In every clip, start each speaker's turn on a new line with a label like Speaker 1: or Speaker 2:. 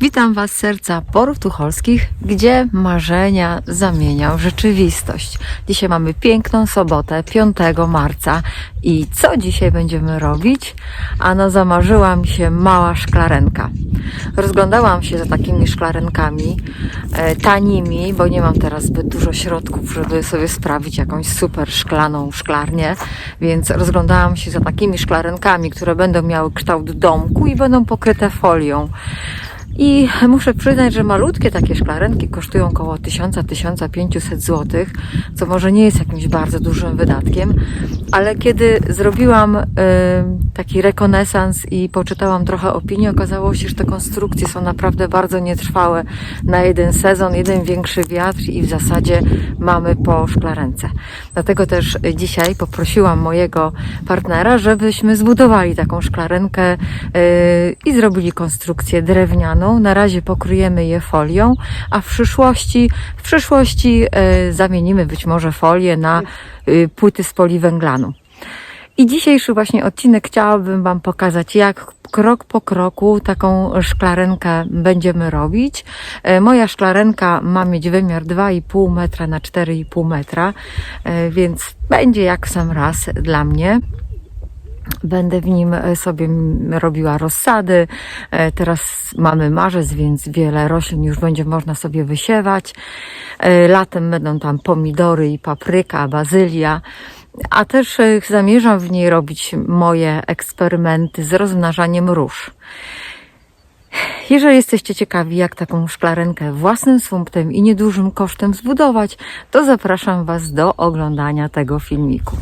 Speaker 1: Witam Was serca Porów Tucholskich, gdzie marzenia zamienią w rzeczywistość. Dzisiaj mamy piękną sobotę, 5 marca i co dzisiaj będziemy robić? Ano zamarzyła mi się mała szklarenka. Rozglądałam się za takimi szklarenkami e, tanimi, bo nie mam teraz zbyt dużo środków, żeby sobie sprawić jakąś super szklaną szklarnię, więc rozglądałam się za takimi szklarenkami, które będą miały kształt domku i będą pokryte folią. I muszę przyznać, że malutkie takie szklarenki kosztują około 1000-1500 zł, co może nie jest jakimś bardzo dużym wydatkiem, ale kiedy zrobiłam y, taki rekonesans i poczytałam trochę opinii, okazało się, że te konstrukcje są naprawdę bardzo nietrwałe na jeden sezon, jeden większy wiatr i w zasadzie mamy po szklarence. Dlatego też dzisiaj poprosiłam mojego partnera, żebyśmy zbudowali taką szklarenkę y, i zrobili konstrukcję drewnianą. Na razie pokryjemy je folią, a w przyszłości, w przyszłości y, zamienimy być może folię na y, płyty z poliwęglanu. I dzisiejszy właśnie odcinek chciałabym Wam pokazać, jak krok po kroku taką szklarenkę będziemy robić. E, Moja szklarenka ma mieć wymiar 2,5 metra na 4,5 metra, e, więc będzie jak sam raz dla mnie. Będę w nim e, sobie robiła rozsady. E, Teraz mamy marzec, więc wiele roślin już będzie można sobie wysiewać. E, Latem będą tam pomidory i papryka, bazylia. A też zamierzam w niej robić moje eksperymenty z rozmnażaniem róż. Jeżeli jesteście ciekawi, jak taką szklarenkę własnym sumptem i niedużym kosztem zbudować, to zapraszam Was do oglądania tego filmiku.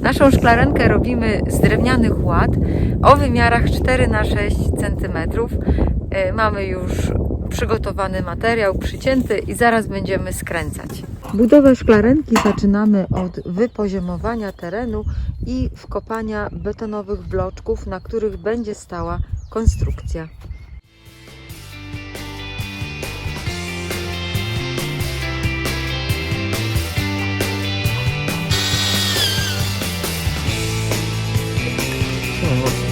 Speaker 1: Naszą szklarenkę robimy z drewnianych ład o wymiarach 4 na 6 cm. E, Mamy już przygotowany materiał, przycięty i zaraz będziemy skręcać. Budowę szklarenki zaczynamy od wypoziomowania terenu i wkopania betonowych bloczków, na których będzie stała konstrukcja. No.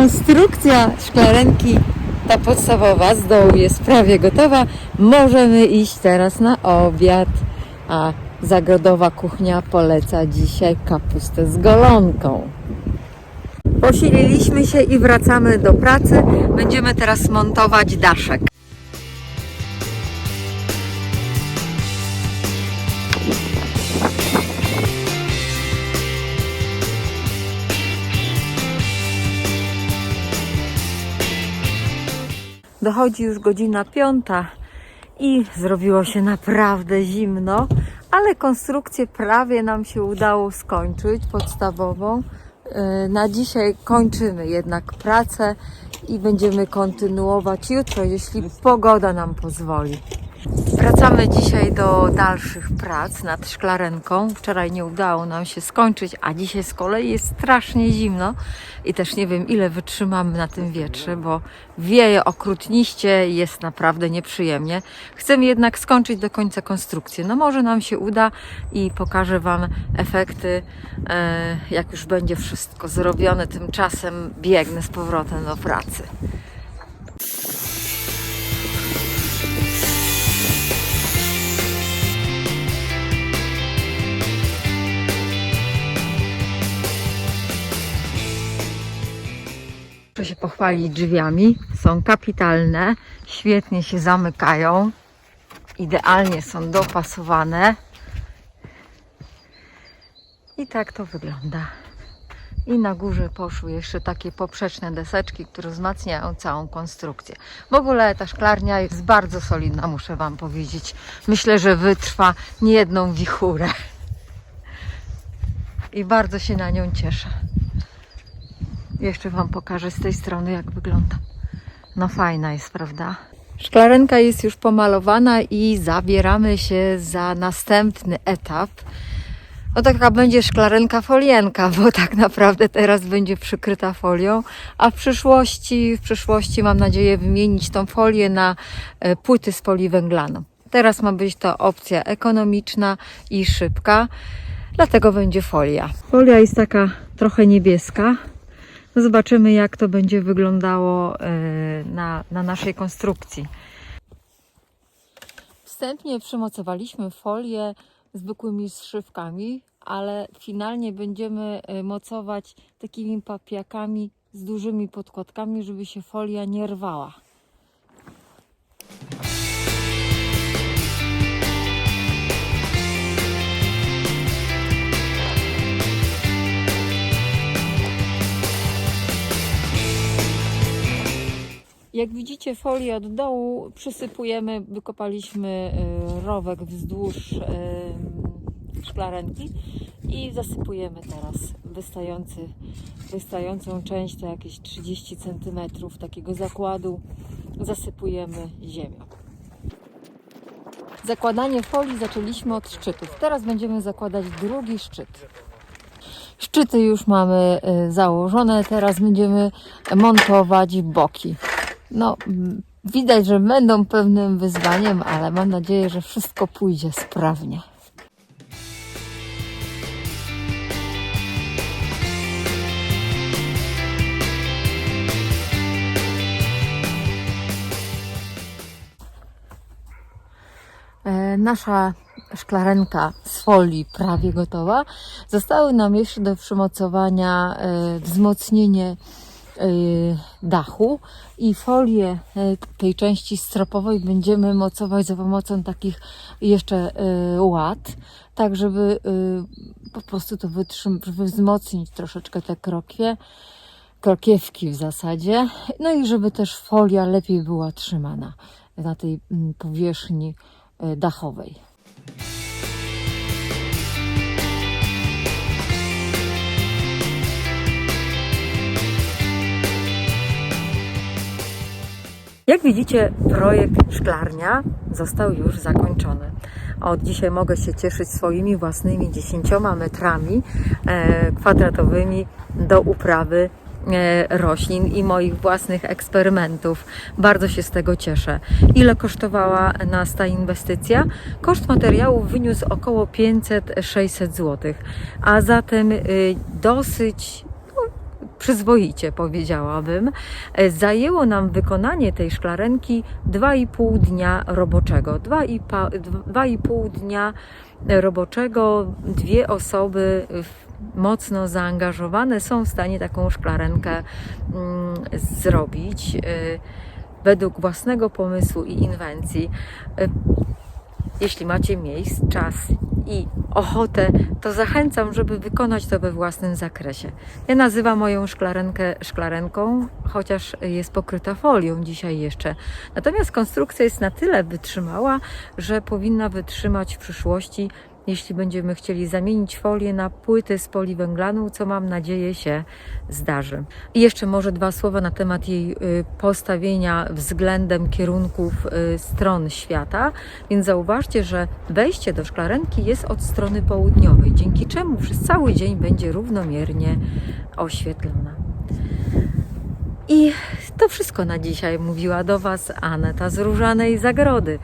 Speaker 1: Konstrukcja szklarenki, ta podstawowa z dołu jest prawie gotowa. Możemy iść teraz na obiad. A zagrodowa kuchnia poleca dzisiaj kapustę z golonką. Posililiśmy się i wracamy do pracy. Będziemy teraz montować daszek. Dochodzi już godzina piąta i zrobiło się naprawdę zimno, ale konstrukcję prawie nam się udało skończyć, podstawową. Yy, Na dzisiaj kończymy jednak pracę i będziemy kontynuować jutro, jeśli pogoda nam pozwoli. Wracamy dzisiaj do dalszych prac nad szklarenką. Wczoraj nie udało nam się skończyć, a dzisiaj z kolei jest strasznie zimno i też nie wiem ile wytrzymamy na tym wietrze, bo wieje okrutniście jest naprawdę nieprzyjemnie. Chcemy jednak skończyć do końca konstrukcję. No może nam się uda i pokażę Wam efekty, e, jak już będzie wszystko zrobione. Tymczasem biegnę z powrotem do pracy. Się pochwalić drzwiami. Są kapitalne, świetnie się zamykają, idealnie są dopasowane. I tak to wygląda. I na górze poszły jeszcze takie poprzeczne deseczki, które wzmacniają całą konstrukcję. W ogóle ta szklarnia jest bardzo solidna, muszę Wam powiedzieć. Myślę, że wytrwa niejedną wichurę. I bardzo się na nią cieszę. Jeszcze Wam pokażę z tej strony, jak wygląda. No fajna jest, prawda? Szklarenka jest już pomalowana i zabieramy się za następny etap. No taka będzie szklarenka folienka, bo tak naprawdę teraz będzie przykryta folią, a w przyszłości, w przyszłości mam nadzieję wymienić tą folię na e, płyty z poliwęglaną. Teraz ma być to opcja ekonomiczna i szybka, dlatego będzie folia. Folia jest taka trochę niebieska. Zobaczymy jak to będzie wyglądało e, na, na naszej konstrukcji. Wstępnie przymocowaliśmy folię zwykłymi zszywkami, ale finalnie będziemy e, mocować takimi papiakami z dużymi podkładkami, żeby się folia nie rwała. Jak widzicie folię od dołu przysypujemy, wykopaliśmy y, rowek wzdłuż y, szklarenki i zasypujemy teraz wystający, wystającą część, to jakieś 30 cm takiego zakładu, zasypujemy ziemią. Zakładanie folii zaczęliśmy od szczytów. Teraz będziemy zakładać drugi szczyt. Szczyty już mamy y, założone, teraz będziemy montować boki. No, widać, że będą pewnym wyzwaniem, ale mam nadzieję, że wszystko pójdzie sprawnie. E, Nasza szklarenka z folii prawie gotowa. Zostały nam jeszcze do przymocowania e, wzmocnienie dachu i folię e, tej części stropowej będziemy mocować za pomocą takich jeszcze e, łat, tak żeby po prostu to wzmocnić troszeczkę te krokwie, krokiewki w zasadzie, no i żeby też folia lepiej była trzymana na tej mm, powierzchni dachowej. Jak widzicie, projekt szklarnia został już zakończony. Od dzisiaj mogę się cieszyć swoimi własnymi 10 metrami e, kwadratowymi do uprawy e, roślin i moich własnych eksperymentów. Bardzo się z tego cieszę. Ile kosztowała nas ta inwestycja? Koszt materiałów wyniósł około 500-600 zł, a zatem y, dosyć przyzwoicie, powiedziałabym. E, Zajęło nam wykonanie tej szklarenki 2,5 dnia roboczego. 2,5 2,5 dnia roboczego, dwie osoby mocno zaangażowane są w stanie taką szklarenkę mm, zrobić e, według własnego pomysłu i inwencji. E, jeśli macie miejsc, czas i ochotę, to zachęcam, żeby wykonać to we własnym zakresie. Ja nazywam moją szklarenkę szklarenką, chociaż jest pokryta folią dzisiaj jeszcze. Natomiast konstrukcja jest na tyle wytrzymała, że powinna wytrzymać w przyszłości, jeśli będziemy chcieli zamienić folię na płyty z poliwęglanu, co mam nadzieję się zdarzy. I jeszcze może dwa słowa na temat jej y, postawienia względem kierunków y, stron świata. Więc zauważcie, że wejście do szklarenki jest od strony południowej, dzięki czemu przez cały dzień będzie równomiernie oświetlona. I to wszystko na dzisiaj mówiła do Was Aneta z Różanej Zagrody.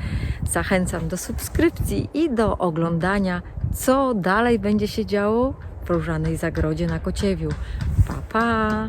Speaker 1: Zachęcam do subskrypcji i do oglądania, co dalej będzie się działo w Różanej Zagrodzie na Kociewiu. Pa, pa!